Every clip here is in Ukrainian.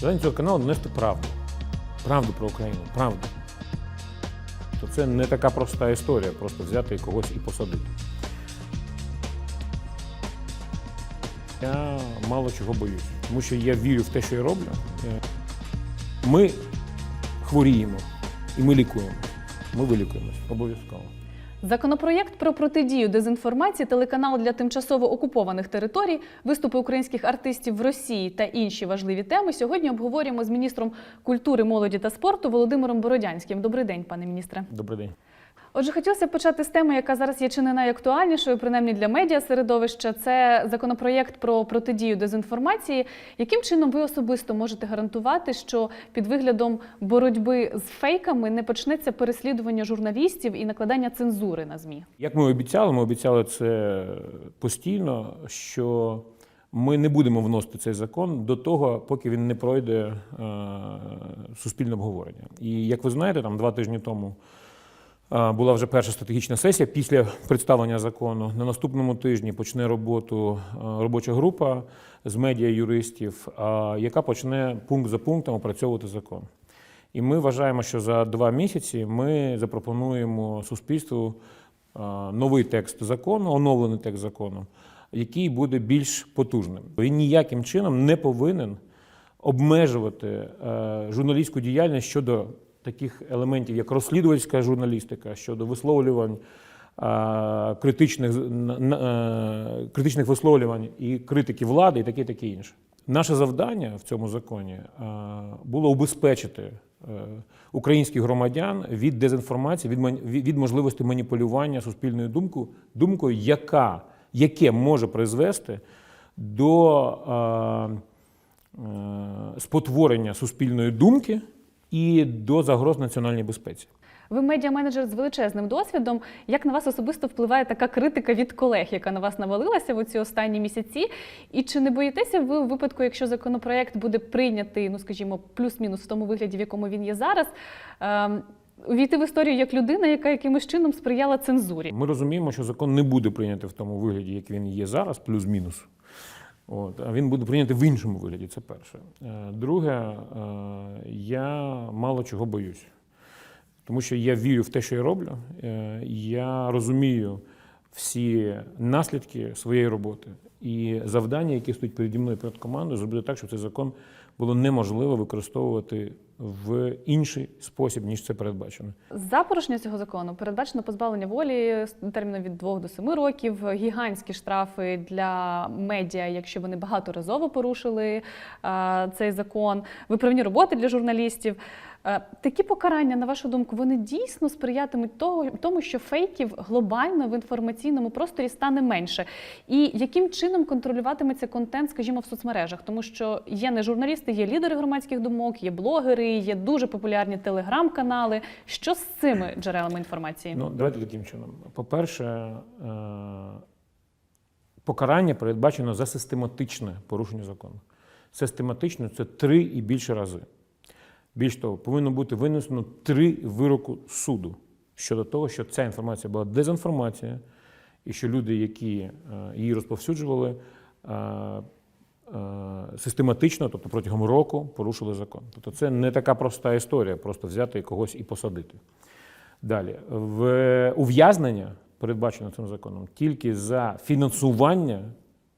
Завдання цього каналу донести правду. Правду про Україну, правду. То це не така проста історія, просто взяти когось і посадити. Я мало чого боюсь, тому що я вірю в те, що я роблю. Е, Ми хворіємо і ми лікуємо. Ми вилікуємось обов'язково. Законопроєкт про протидію дезінформації, телеканал для тимчасово окупованих територій, виступи українських артистів в Росії та інші важливі теми. Сьогодні обговорюємо з міністром культури, молоді та спорту Володимиром Бородянським. Добрий день, пане міністре. Добрий день. Отже, хотілося почати з теми, яка зараз є чи не найактуальнішою, принаймні для медіа середовища. Це законопроєкт про протидію дезінформації. Яким чином ви особисто можете гарантувати, що під виглядом боротьби з фейками не почнеться переслідування журналістів і накладання цензури на змі? Як ми обіцяли, ми обіцяли це постійно, що ми не будемо вносити цей закон до того, поки він не пройде е, суспільне обговорення. І як ви знаєте, там два тижні тому була вже перша стратегічна сесія після представлення закону. На наступному тижні почне роботу е, робоча група з медіа юристів, яка почне пункт за пунктом опрацьовувати закон. І ми вважаємо, що за два місяці ми запропонуємо суспільству новий текст закону, оновлений текст закону, який буде більш потужним. Він ніяким чином не повинен обмежувати е, журналістську діяльність щодо таких елементів, як розслідувальська журналістика, щодо висловлювань. е, Критичних, е, критичних висловлювань і критики влади, і таке таке інше. Наше завдання в цьому законі е, було убезпечити українських громадян від дезінформації, від, від можливості маніпулювання суспільною думкою, думкою, яка, яке може призвести до спотворення суспільної думки і до загроз національній безпеці. Ви медіа-менеджер з величезним досвідом. Як на вас особисто впливає така критика від колег, яка на вас навалилася в ці останні місяці? І чи не боїтеся ви у випадку, якщо законопроект буде прийнятий, ну скажімо, плюс-мінус в тому вигляді, в якому він є зараз? ем, Увійти в історію як людина, яка якимось чином сприяла цензурі. Ми розуміємо, що закон не буде прийнятий в тому вигляді, як він є зараз, плюс-мінус. От, а він буде прийнятий в іншому вигляді. Це перше. Е, Друге, е, я мало чого боюсь, тому що я вірю в те, що я роблю. Е, Я розумію всі наслідки своєї роботи і завдання, які стоять переді мною перед командою, зробити так, щоб цей закон було неможливо використовувати в інший спосіб, ніж це передбачено. За порушення цього закону передбачено позбавлення волі з терміном від 2 до 7 років, гігантські штрафи для медіа, якщо вони багаторазово порушили а, цей закон, виправні роботи для журналістів. Е, Такі покарання, на вашу думку, вони дійсно сприятимуть того, тому, що фейків глобально в інформаційному просторі стане менше. І яким чином контролюватиметься контент, скажімо, в соцмережах? Тому що є не журналісти, є лідери громадських думок, є блогери, є дуже популярні телеграм-канали. Що з цими джерелами інформації? Ну, давайте таким чином. По-перше, е, покарання передбачено за систематичне порушення закону. Систематично це три і більше рази. Більш того, повинно бути винесено три вироку суду щодо того, що ця інформація була дезінформація, і що люди, які е, її розповсюджували, е, е, систематично, тобто протягом року, порушили закон. Тобто це не така проста історія, просто взяти когось і посадити. Далі, в ув'язнення передбачено цим законом тільки за фінансування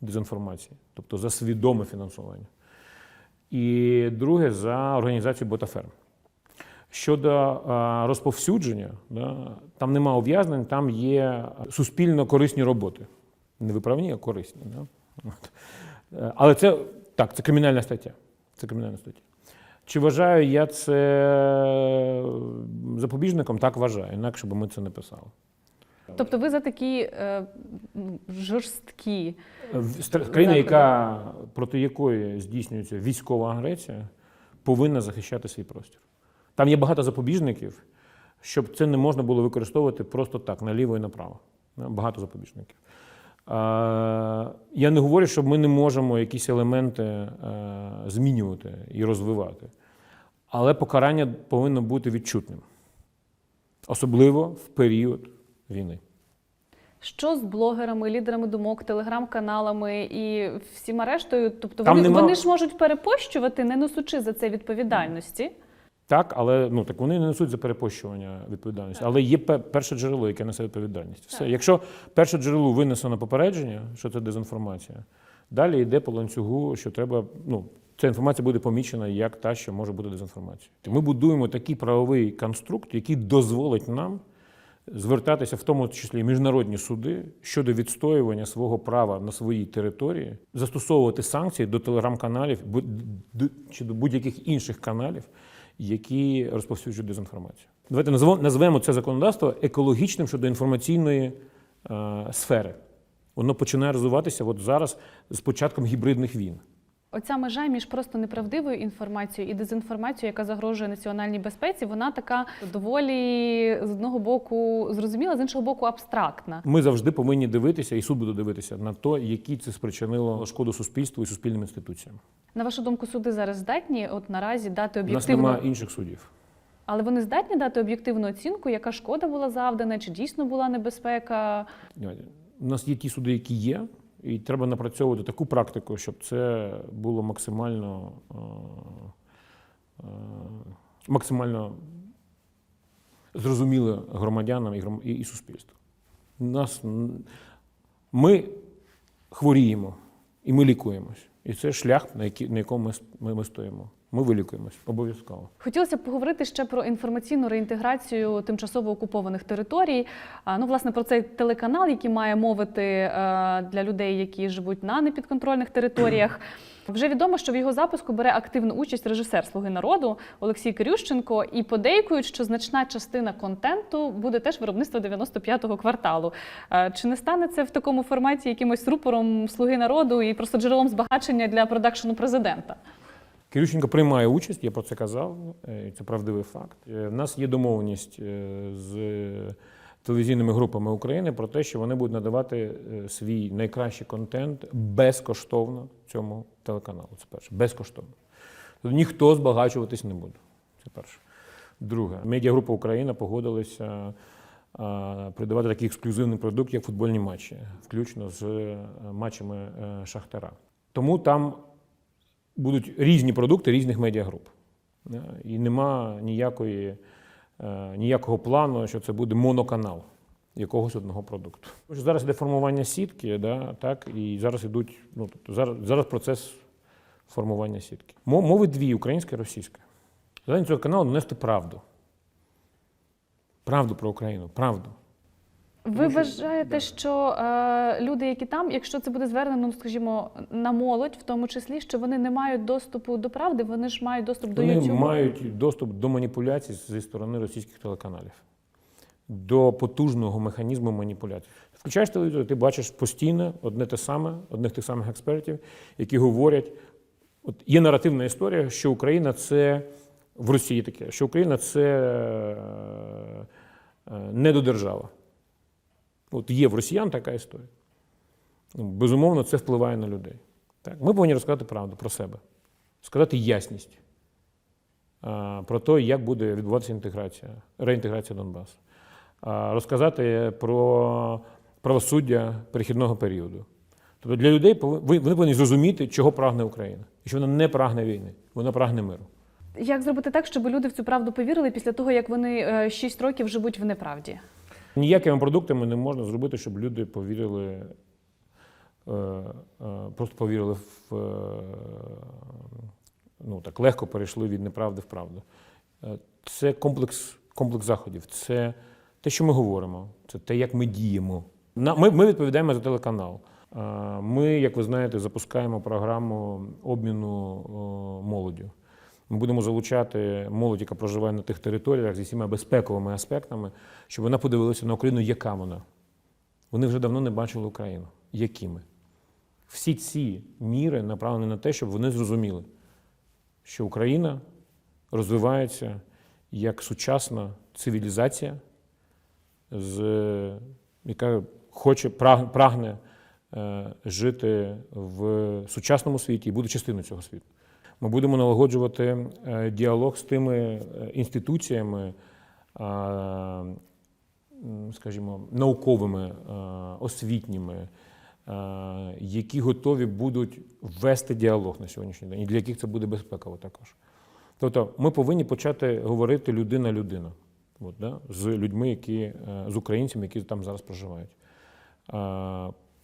дезінформації, тобто за свідоме фінансування. І друге за організацію ботаферм. Щодо розповсюдження, да, там нема ув'язнень, там є суспільно корисні роботи. Не виправні, а корисні. Е, Але це так, це кримінальна стаття. Це кримінальна стаття. Чи вважаю я це запобіжником? Так вважаю, інакше би ми це не писали. Тобто, ви за такі е, жорсткі Країна, яка, проти якої здійснюється військова агресія, повинна захищати свій простір. Там є багато запобіжників, щоб це не можна було використовувати просто так, наліво і направо. Багато запобіжників. Я не говорю, що ми не можемо якісь елементи е, змінювати і розвивати. Але покарання повинно бути відчутним, особливо в період війни. Що з блогерами, лідерами думок, телеграм-каналами і всіма рештою? Тобто Там вони, нема- вони ж можуть перепощувати, не несучи за це відповідальності. Так, але ну так вони не несуть за перепощування відповідальності. Але є перше джерело, яке несе відповідальність. Все. Якщо перше джерело винесено попередження, що це дезінформація, далі йде по ланцюгу, що треба. Ну, ця інформація буде помічена як та, що може бути дезінформацією. Ми будуємо такий правовий конструкт, який дозволить нам звертатися, в тому числі міжнародні суди, щодо відстоювання свого права на своїй території, застосовувати санкції до телеграм-каналів чи до будь-яких інших каналів, які розповсюджують дезінформацію. Давайте назвемо це законодавство екологічним щодо інформаційної е, сфери. Воно починає розвиватися от зараз з початком гібридних війн. Оця межа між просто неправдивою інформацією і дезінформацією, яка загрожує національній безпеці, вона така доволі з одного боку зрозуміла, з іншого боку, абстрактна. Ми завжди повинні дивитися, і суд буде дивитися на те, які це спричинило шкоду суспільству і суспільним інституціям. На вашу думку, суди зараз здатні от наразі дати У нас немає інших судів. але вони здатні дати об'єктивну оцінку, яка шкода була завдана, чи дійсно була небезпека. У нас є ті суди, які є, і треба напрацьовувати таку практику, щоб це було максимально, е, е, максимально зрозуміло громадянам і, суспільству. Нас, ми хворіємо і ми лікуємось. І це шлях, на, який, на якому ми, ми, ми стоїмо. Ми вилікуємось обов'язково. Хотілося б поговорити ще про інформаційну реінтеграцію тимчасово окупованих територій. А, Ну, власне, про цей телеканал, який має мовити е, для людей, які живуть на непідконтрольних територіях. Вже відомо, що в його запуску бере активну участь режисер Слуги народу Олексій Кирющенко, і подейкують, що значна частина контенту буде теж виробництво 95-го кварталу. Е, Чи не стане це в такому форматі якимось рупором Слуги народу і просто джерелом збагачення для продакшену президента? Кирющенко приймає участь, я про це казав, е, це правдивий факт. Е, В нас є домовленість е, з телевізійними групами України про те, що вони будуть надавати е, свій найкращий контент безкоштовно цьому телеканалу. Це перше, безкоштовно. Тобто ніхто збагачуватись не буде. Це перше. Друге, медіагрупа Україна погодилася придавати такий ексклюзивний продукт, як футбольні матчі, включно з е, матчами е, Шахтара. Тому там будуть різні продукти різних медіагруп. І нема ніякої, ніякого плану, що це буде моноканал якогось одного продукту. Зараз йде формування сітки, да, так, і зараз ідуть, ну, тобто зараз, зараз процес формування сітки. Мови дві українська і російська. Завдання цього каналу нести правду. Правду про Україну, правду. Ви вважаєте, що е, люди, які там, якщо це буде звернено, ну, скажімо, на молодь, в тому числі, що вони не мають доступу до правди, вони ж мають доступ до Вони мають доступ до маніпуляцій зі сторони російських телеканалів, до потужного механізму маніпуляцій. Включаєш телевізор, ти бачиш постійно одне те саме, одних тих самих експертів, які говорять: от є наративна історія, що Україна це в Росії таке, що Україна це е, недодержава. От є в росіян така історія. Ну, Безумовно, це впливає на людей. Так? Ми повинні розказати правду про себе, сказати ясність про те, як буде відбуватися інтеграція, реінтеграція Донбасу, розказати про правосуддя перехідного періоду. Тобто для людей вони повинні зрозуміти, чого прагне Україна, і що вона не прагне війни, вона прагне миру. Як зробити так, щоб люди в цю правду повірили після того, як вони е, 6 років живуть в неправді? Ніякими продуктами не можна зробити, щоб люди повірили, е, е, просто повірили в е, ну так легко перейшли від неправди в правду. Це комплекс, комплекс заходів, це те, що ми говоримо, це те, як ми діємо. Ми, ми відповідаємо за телеканал. Ми, як ви знаєте, запускаємо програму обміну молоддю. Ми будемо залучати молодь, яка проживає на тих територіях зі всіма безпековими аспектами, щоб вона подивилася на Україну, яка вона. Вони вже давно не бачили Україну. Якими? Всі ці міри направлені на те, щоб вони зрозуміли, що Україна розвивається як сучасна цивілізація, з, яка хоче, праг- прагне е, жити в сучасному світі і буде частиною цього світу. Ми будемо налагоджувати е, діалог з тими е, інституціями, скажімо, науковими, е, освітніми, е, які готові будуть вести діалог на сьогоднішній день, і для яких це буде безпеково також. Тобто ми повинні почати говорити людина-людина от, да, з людьми, які, е, з українцями, які там зараз проживають.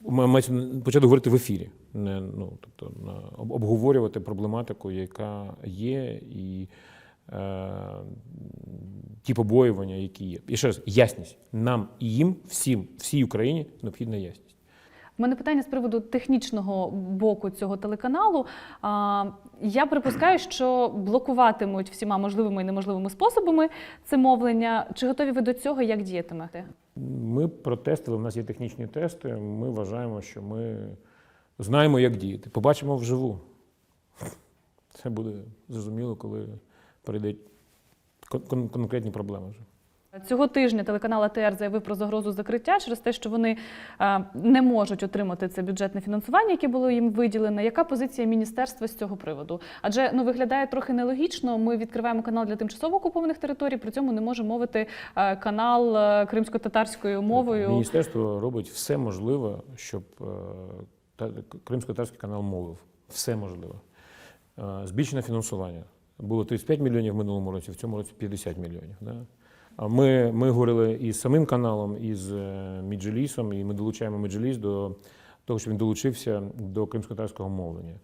Ми почати говорити в ефірі, не, ну, тобто, на- обговорювати проблематику, яка є, і е, ті побоювання, які є. І ще раз, ясність. Нам і їм, всім, всій Україні необхідна ясність. У мене питання з приводу технічного боку цього телеканалу. Я припускаю, що блокуватимуть всіма можливими і неможливими способами це мовлення. Чи готові ви до цього? Як діятимете? Ми протестили, у нас є технічні тести. Ми вважаємо, що ми знаємо, як діяти. Побачимо вживу. Це буде зрозуміло, коли прийдуть кон- кон- конкретні проблеми вже. Цього тижня телеканал АТР заявив про загрозу закриття через те, що вони е, не можуть отримати це бюджетне фінансування, яке було їм виділене. Яка позиція міністерства з цього приводу? Адже ну виглядає трохи нелогічно. Ми відкриваємо канал для тимчасово окупованих територій, при цьому не можемо мовити е, канал е, кримсько-татарською мовою. Міністерство робить все можливе, щоб та- кримсько-татарський канал мовив. Все можливе. Збільшене фінансування. Було 35 мільйонів в минулому році, в цьому році 50 мільйонів. Да? Ми, ми говорили і з самим каналом, і з е, Міджелісом, і ми долучаємо Міджеліс до того, щоб він долучився до кримсько-татарського мовлення.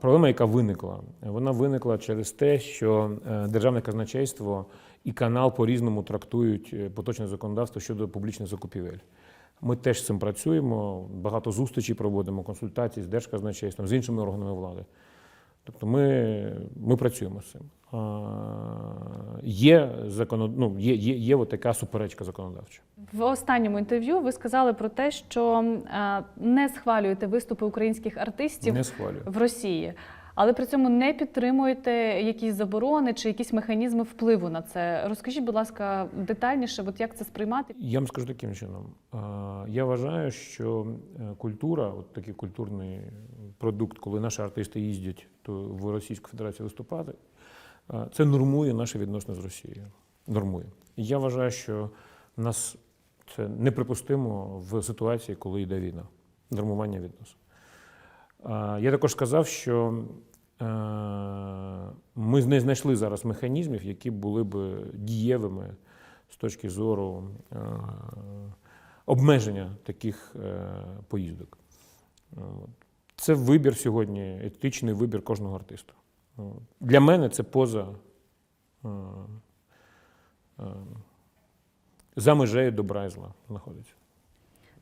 Проблема, яка виникла, вона виникла через те, що е, державне казначейство і канал по-різному трактують е, поточне законодавство щодо публічних закупівель. Ми теж з цим працюємо, багато зустрічей проводимо, консультацій з держказначейством, з іншими органами влади. Тобто ми, ми працюємо з цим. А, Є, законод... ну, є, є, є от така суперечка законодавча. В останньому інтерв'ю ви сказали про те, що е, не схвалюєте виступи українських артистів Не в Росії, але при цьому не підтримуєте якісь заборони чи якісь механізми впливу на це. Розкажіть, будь ласка, детальніше, от як це сприймати? Я вам скажу таким чином. Я вважаю, що е, культура, от такий культурний продукт, коли наші артисти їздять то в Російську Федерацію виступати, це нормує наші відносини з Росією. Нормує. Я вважаю, що нас це неприпустимо в ситуації, коли йде війна, нормування відносин. Я також сказав, що е, ми не знайшли зараз механізмів, які були б дієвими з точки зору е, обмеження таких е, поїздок. Це вибір сьогодні, етичний вибір кожного артиста. Для мене це поза за межею добра і зла знаходиться.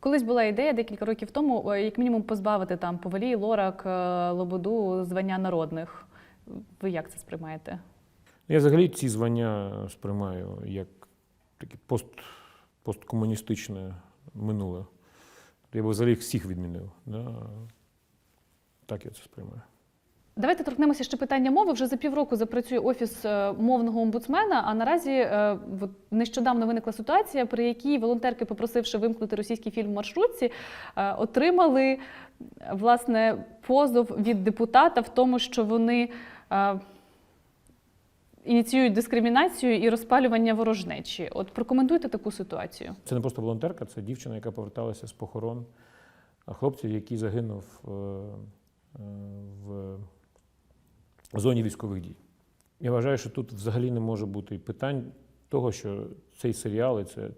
Колись була ідея декілька років тому, е, як мінімум, позбавити там Повалій, Лорак, е, Лободу звання народних. Ви як це сприймаєте? Я взагалі ці звання сприймаю як таке пост, посткомуністичне минуле. Я б взагалі їх всіх відмінив. Да? Так я це сприймаю. Давайте торкнемося ще питання мови. Вже за півроку запрацює офіс е, мовного омбудсмена. А наразі е, нещодавно виникла ситуація, при якій волонтерки, попросивши вимкнути російський фільм в маршрутці, е, отримали власне позов від депутата в тому, що вони ініціюють дискримінацію і розпалювання ворожнечі. От прокоментуйте таку ситуацію. Це не просто волонтерка, це дівчина, яка поверталася з похорон хлопців, який загинув в зоні військових дій. Я вважаю, що тут взагалі не може бути питань того, що цей серіал і це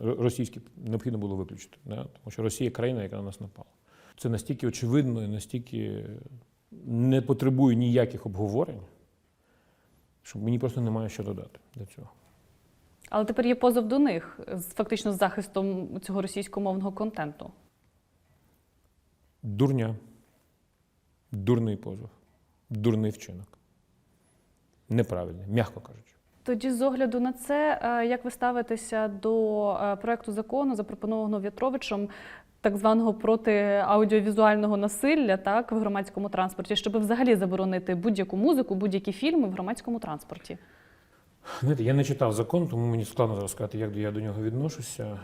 російський необхідно було виключити. Да? Тому що Росія країна, яка на нас напала. Це настільки очевидно і настільки не потребує ніяких обговорень, що мені просто немає що додати до цього. Але тепер є позов до них фактично з захистом цього російськомовного контенту. Дурня. Дурний позов. Дурний вчинок. Неправильний, м'яко кажучи. Тоді, з огляду на це, е, як ви ставитеся до е, проекту закону, запропонованого В'ятровичем, так званого проти аудіовізуального насилля, так в громадському транспорті, щоб взагалі заборонити будь-яку музику, будь-які фільми в громадському транспорті? Знаєте, я не читав закон, тому мені складно зараз сказати, як я до нього відношуся.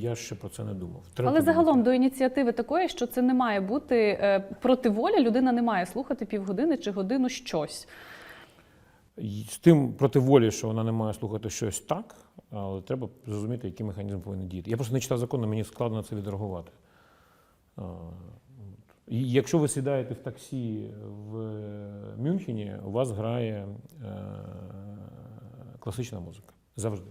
Я ще про це не думав. Треба Але загалом до ініціативи такої, що це не має бути е, проти волі, людина не має слухати півгодини чи годину щось. З тим проти волі, що вона не має слухати щось так, але треба зрозуміти, який механізм повинен діяти. Я просто не читав закону, мені складно на це відреагувати. І якщо ви сідаєте в таксі в Мюнхені, у вас грає е, класична музика. Завжди.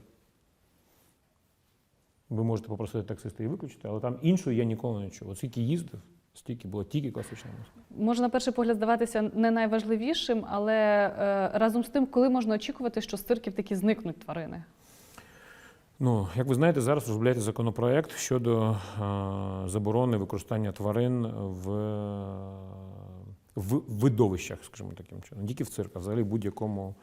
Ви можете попросити таксиста і виключити, але там іншої я ніколи не чув. От скільки їздив, стільки було тільки класична музика. Може, на перший погляд здаватися не найважливішим, але е, разом з тим, коли можна очікувати, що з цирків таки зникнуть тварини? Ну, як ви знаєте, зараз розробляється законопроект щодо е, заборони використання тварин в, в видовищах, скажімо таким чином, не тільки в цирках, взагалі будь-якому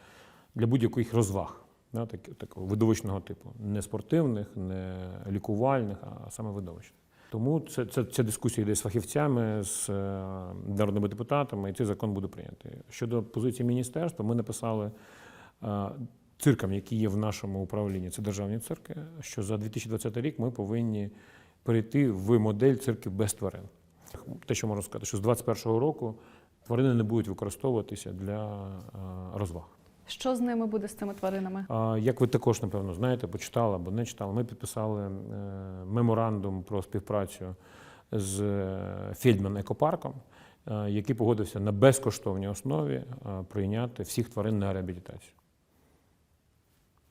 для будь-яких розваг. Да, так, такого видовищного типу. Не спортивних, не лікувальних, а саме видовищних. Тому це, це, ця дискусія йде з фахівцями, з е, народними депутатами, і цей закон буде прийнятий. Щодо позиції міністерства, ми написали е, циркам, які є в нашому управлінні, це державні цирки, що за 2020 рік ми повинні перейти в модель цирків без тварин. Те, що можна сказати, що з 2021 року тварини не будуть використовуватися для е, розваг. Що з ними буде з цими тваринами? Як ви також, напевно, знаєте, почитали або не читали, ми підписали е, меморандум про співпрацю з е, Фельдман екопарком, е, який погодився на безкоштовній основі прийняти всіх тварин на реабілітацію.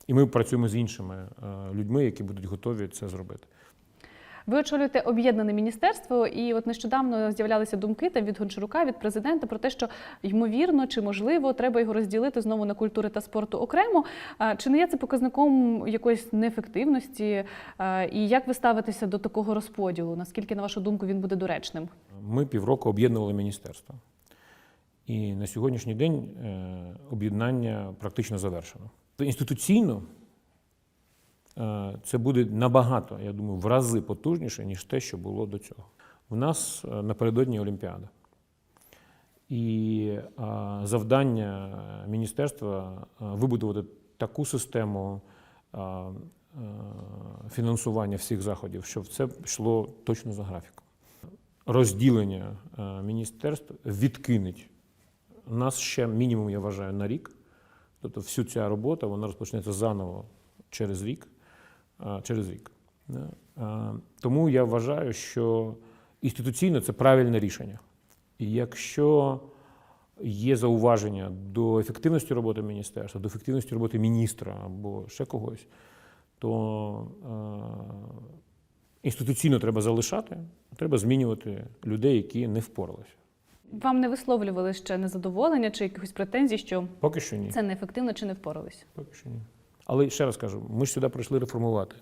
І ми працюємо з іншими людьми, які будуть готові це зробити. Ви очолюєте об'єднане міністерство, і от нещодавно з'являлися думки там від Гончарука, від президента про те, що ймовірно чи можливо треба його розділити знову на культури та спорту окремо. Чи не є це показником якоїсь неефективності? І як ви ставитеся до такого розподілу? Наскільки, на вашу думку, він буде доречним? Ми півроку об'єднували міністерство. І на сьогоднішній день е, об'єднання практично завершено. Інституційно це буде набагато, я думаю, в рази потужніше, ніж те, що було до цього. У нас е, напередодні Олімпіада. І е, завдання міністерства е, вибудувати таку систему е, е, фінансування всіх заходів, щоб це йшло точно за графіком розділення е, міністерств відкинуть нас ще мінімум, я вважаю, на рік. Тобто всю ця робота вона розпочнеться заново через рік. Е, Через рік. Е, Тому я вважаю, що інституційно це правильне рішення. І якщо є зауваження до ефективності роботи міністерства, до ефективності роботи міністра або ще когось, то е, інституційно треба залишати, треба змінювати людей, які не впоралися. Вам не висловлювали ще незадоволення чи якихось претензій, що Поки що ні. це неефективно чи не впоралися? Поки що ні. Але ще раз кажу, ми ж сюди прийшли реформувати.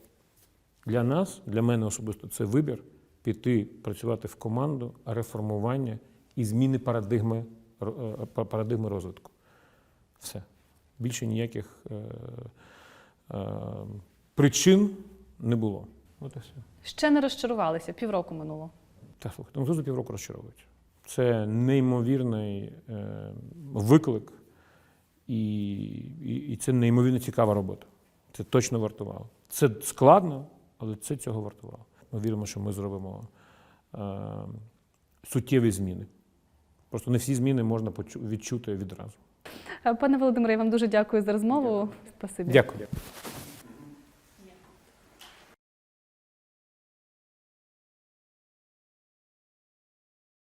Для нас, для мене особисто, це вибір піти працювати в команду реформування і зміни парадигми, е, парадигми розвитку. Все. Більше ніяких е, е, причин не було. От і все. Ще не розчарувалися, півроку минуло. Та слухайте, ну хто за півроку розчаровується? Це неймовірний е, виклик, і, і, і це неймовірно цікава робота. Це точно вартувало. Це складно, але це цього вартувало. Ми віримо, що ми зробимо е, суттєві зміни. Просто не всі зміни можна відчути відразу. Пане Володимире, я вам дуже дякую за розмову. Спасибі. Дякую.